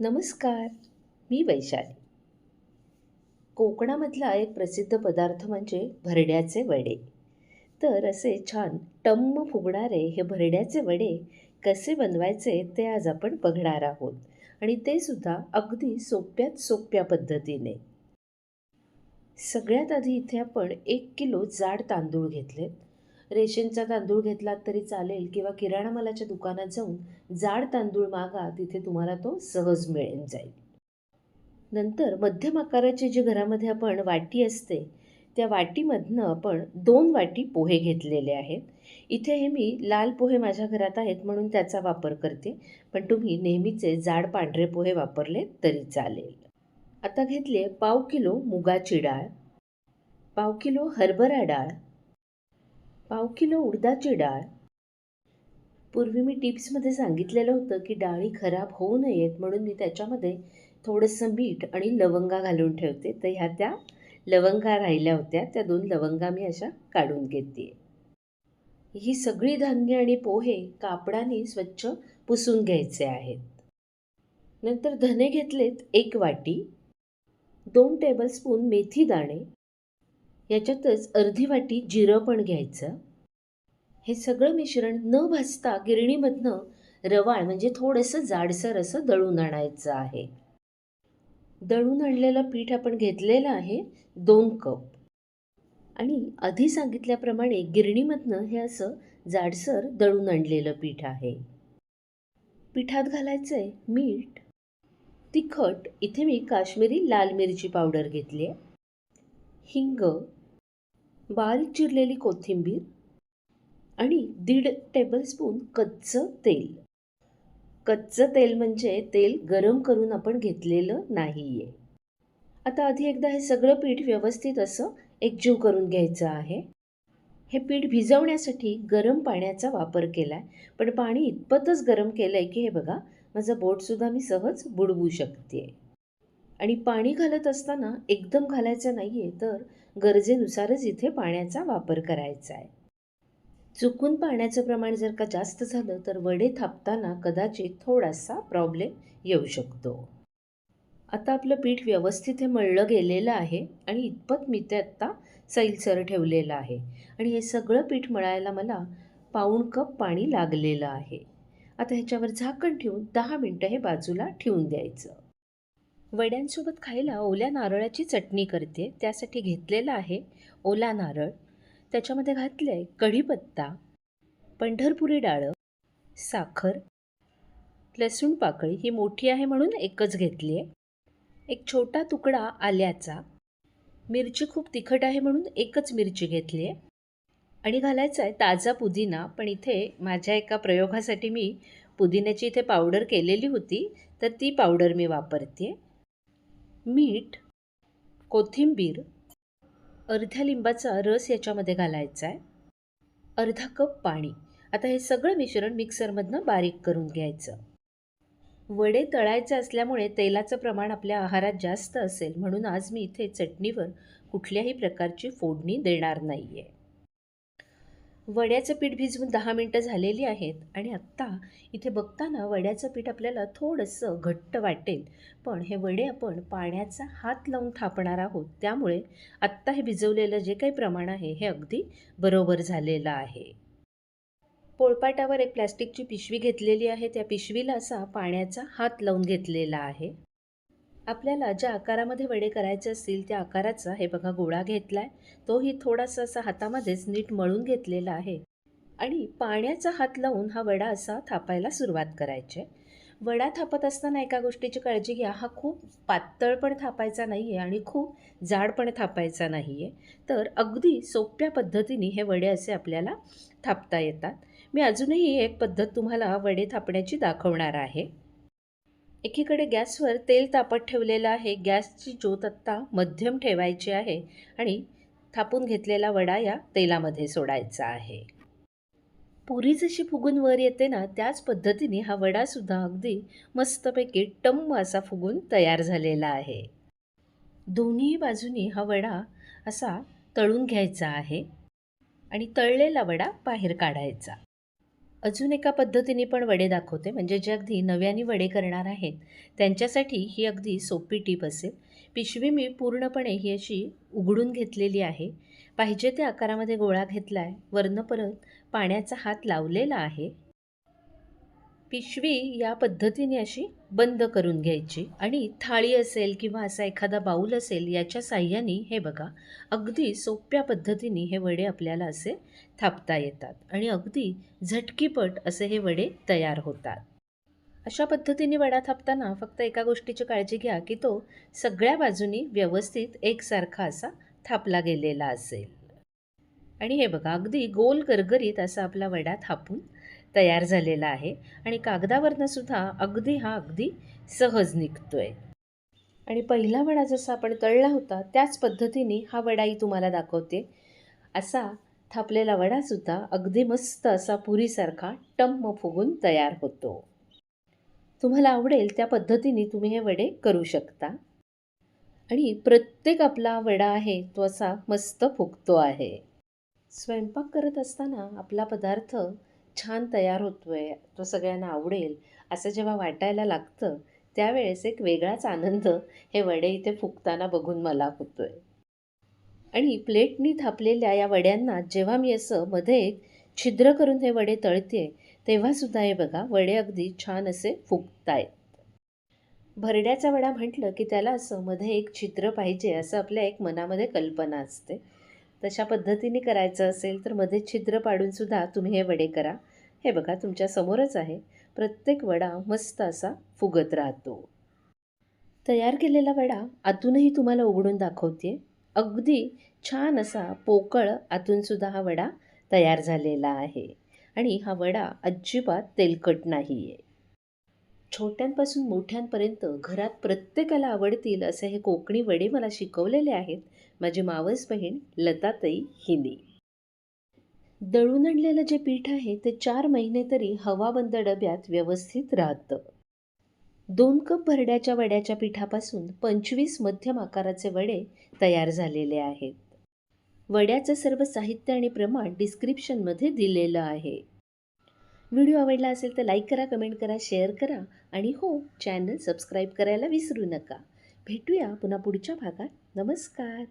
नमस्कार मी वैशाली. कोकणामधला एक प्रसिद्ध पदार्थ म्हणजे भरड्याचे वडे. तर असे छान टम्म फुगणारे हे भरड्याचे वडे कसे बनवायचे ते आज आपण बघणार आहोत आणि ते सुद्धा अगदी सोप्यात सोप्या पद्धतीने. सगळ्यात आधी इथे आपण एक किलो जाड तांदूळ घेतलेत. रेशनचा तांदूळ घेतलात तरी चालेल किंवा किराणा मालाच्या दुकानात जाऊन जाड तांदूळ मागा तिथे तुम्हाला तो सहज मिळून जाईल. नंतर मध्यम आकाराची जी घरामध्ये आपण वाटी असते त्या वाटीमधनं आपण दोन वाटी पोहे घेतलेले आहेत. इथे हे मी लाल पोहे माझ्या घरात आहेत म्हणून त्याचा वापर करते पण तुम्ही नेहमीचे जाड पांढरे पोहे वापरले तरी चालेल. आता घेतले पाव किलो मुगाची डाळ पाव किलो हरभरा डाळ पाव किलो उडदाची डाळ. पूर्वी मी टिप्समध्ये सांगितलेलं होतं की डाळी खराब होऊ नयेत म्हणून मी त्याच्यामध्ये थोडंसं मीठ आणि लवंगा घालून ठेवते. तर ह्या त्या लवंगा राहिल्या होत्या. त्या दोन लवंगा मी अशा काढून घेते. ही सगळी धान्य आणि पोहे कापडाने स्वच्छ पुसून घ्यायचे आहेत. नंतर धने घेतलेत एक वाटी. दोन टेबलस्पून मेथी दाणे. याच्यातच अर्धी वाटी जिरं पण घ्यायचं. हे सगळं मिश्रण न भाजता गिरणीमधनं रवाळ म्हणजे थोडंसं जाडसर असं दळून आणायचं आहे. दळून आणलेलं पीठ आपण घेतलेलं आहे दोन कप. आणि आधी सांगितल्याप्रमाणे गिरणीमधनं हे असं जाडसर दळून आणलेलं पीठ आहे. पिठात घालायचं आहे मीठ. तिखट. इथे मी काश्मीरी लाल मिरची पावडर घेतली आहे हिंग बारीक चिरलेली कोथिंबीर आणि दीड टेबलस्पून कच्चं तेल. कच्चं तेल म्हणजे तेल गरम करून आपण घेतलेलं नाही आहे आता आधी एकदा हे सगळं पीठ व्यवस्थित असं एकजीव करून घ्यायचं आहे. हे पीठ भिजवण्यासाठी गरम पाण्याचा वापर केला आहे पण पाणी इतपतच गरम केलं आहे की हे बघा माझं बोटसुद्धा मी सहज बुडवू शकते आणि पाणी घालत असताना एकदम घालायचं नाही आहे तर गरजेनुसारच इथे पाण्याचा वापर करायचा आहे. चुकून पाण्याचं प्रमाण जर का जास्त झालं तर वडे थापताना कदाचित थोडासा प्रॉब्लेम येऊ शकतो. आता आपलं पीठ व्यवस्थित हे मळलं गेलेलं आहे आणि इतपत मी ते आत्ता सैलसर ठेवलेलं आहे. आणि हे सगळं पीठ मळायला मला पाऊण कप पाणी लागलेलं आहे. आता ह्याच्यावर झाकण ठेवून दहा मिनटं हे बाजूला ठेवून द्यायचं. वड्यांसोबत खायला ओल्या नारळाची चटणी करते. त्यासाठी घेतलेला आहे ओला नारळ. त्याच्यामध्ये घातलं आहे कढीपत्ता पंढरपुरी डाळं साखर लसूण पाकळी. ही मोठी आहे म्हणून एकच घेतली आहे एक छोटा तुकडा आल्याचा. मिरची खूप तिखट आहे म्हणून एकच मिरची घेतली आहे आणि घालायचा आहे ताजा पुदिना. पण इथे माझ्या एका प्रयोगासाठी मी पुदिन्याची इथे पावडर केलेली होती. तर ती पावडर मी वापरते मीठ कोथिंबीर अर्ध्या लिंबाचा रस याच्यामध्ये घालायचा आहे. अर्धा कप पाणी. आता हे सगळं मिश्रण मिक्सरमधनं बारीक करून घ्यायचं. वडे तळायचे असल्यामुळे तेलाचं प्रमाण आपल्या आहारात जास्त असेल म्हणून आज मी इथे चटणीवर कुठल्याही प्रकारची फोडणी देणार नाही आहे वड्याचं पीठ भिजवून दहा मिनटं झालेली आहेत आणि आत्ता इथे बघताना वड्याचं पीठ आपल्याला थोडंसं घट्ट वाटेल. पण हे वडे आपण पाण्याचा हात लावून थापणार आहोत. त्यामुळे आत्ता हे भिजवलेलं जे काही प्रमाण आहे हे अगदी बरोबर झालेलं आहे. पोळपाटावर एक प्लॅस्टिकची पिशवी घेतलेली आहे. त्या पिशवीला असा पाण्याचा हात लावून घेतलेला आहे. आपल्याला ज्या आकारामध्ये वडे करायचे असतील त्या आकाराचा हे बघा गोळा घेतला आहे तोही थोडासा असा हातामध्येच नीट मळून घेतलेला आहे. आणि पाण्याचा हात लावून हा वडा असा थापायला सुरुवात करायची वडा थापत असताना एका गोष्टीची काळजी घ्या. हा खूप पातळ पण थापायचा नाही आहे आणि खूप जाड पण थापायचा नाही आहे तर अगदी सोप्या पद्धतीने हे वडे असे आपल्याला थापता येतात. मी अजूनही एक पद्धत तुम्हाला वडे थापण्याची दाखवणार आहे. एकीकडे गॅसवर तेल तापत ठेवलेलं आहे. गॅसची ज्योत आत्ता मध्यम ठेवायची आहे आणि थापून घेतलेला वडा या तेलामध्ये सोडायचा आहे. पुरी जशी फुगून वर येते ना त्याच पद्धतीने हा वडासुद्धा अगदी मस्तपैकी टम्म असा फुगून तयार झालेला आहे. दोन्ही बाजूनी हा वडा असा तळून घ्यायचा आहे आणि तळलेला वडा बाहेर काढायचा. अजून एका पद्धतीने पण वडे दाखवते. म्हणजे जे अगदी नव्याने वडे करणार आहेत त्यांच्यासाठी ही अगदी सोपी टीप असेल. पिशवी मी पूर्णपणे ही अशी उघडून घेतलेली आहे. पाहिजे त्या आकारामध्ये गोळा घेतला आहे वरनं परत पाण्याचा हात लावलेला आहे. पिशवी या पद्धतीने अशी बंद करून घ्यायची. आणि थाळी असेल किंवा असा एखादा बाऊल असेल याच्या साह्याने हे बघा. अगदी सोप्या पद्धतीने हे वडे आपल्याला असे थापता येतात आणि अगदी झटकीपट असे हे वडे तयार होतात. अशा पद्धतीने वडा थापताना फक्त एका गोष्टीची काळजी घ्या की तो सगळ्या बाजूनी व्यवस्थित एकसारखा असा थापला गेलेला असेल. आणि हे बघा अगदी गोल गरगरीत असा आपला वडा थापून तयार झालेला आहे आणि कागदावरनं सुद्धा अगदी हा अगदी सहज निघतोय. आणि पहिला वडा जसा आपण तळला होता त्याच पद्धतीने हा वडाही तुम्हाला दाखवते. असा थापलेला वडासुद्धा अगदी मस्त असा पुरीसारखा टम्म फुगून तयार होतो. तुम्हाला आवडेल त्या पद्धतीने तुम्ही हे वडे करू शकता. आणि प्रत्येक आपला वडा आहे तो असा मस्त फुगतो आहे. स्वयंपाक करत असताना आपला पदार्थ छान तयार होतो आहे तो सगळ्यांना आवडेल असं जेव्हा वाटायला लागतं त्यावेळेस एक वेगळाच आनंद हे वडे इथे फुगताना बघून मला होतो आहे आणि प्लेटनी थापलेल्या या वड्यांना जेव्हा मी असं मध्ये एक छिद्र करून हे वडे तळते तेव्हासुद्धा हे बघा वडे अगदी छान असे फुगतायत. भरड्याचा वडा म्हटलं की त्याला असं मध्ये एक छिद्र पाहिजे असं आपल्या एक मनामध्ये कल्पना असते. तशा पद्धतीने करायचं असेल तर मध्ये छिद्र पाडूनसुद्धा तुम्ही हे वडे करा. हे बघा तुमच्या समोरच आहे. प्रत्येक वडा मस्त असा फुगत राहतो. तयार केलेला वडा आतूनही तुम्हाला उघडून दाखवते अगदी छान असा पोकळ आतूनसुद्धा हा वडा तयार झालेला आहे. आणि हा वडा अजिबात तेलकट नाही आहे छोट्यांपासून मोठ्यांपर्यंत घरात प्रत्येकाला आवडतील असे हे कोकणी वडे मला शिकवलेले आहेत माझी मावस बहीण लताताई हिने. दळून आणलेलं जे पीठ आहे ते चार महिने तरी हवाबंद डब्यात व्यवस्थित राहतं. दोन कप भरड्याच्या वड्याच्या पिठापासून पंचवीस मध्यम आकाराचे वडे तयार झालेले आहेत. वड्याचं सर्व साहित्य आणि प्रमाण डिस्क्रिप्शनमध्ये दिलेलं आहे. व्हिडिओ आवडला असेल तर लाईक करा कमेंट करा शेअर करा आणि हो चॅनल सबस्क्राईब करायला विसरू नका. भेटूया पुन्हा पुढच्या भागात. नमस्कार!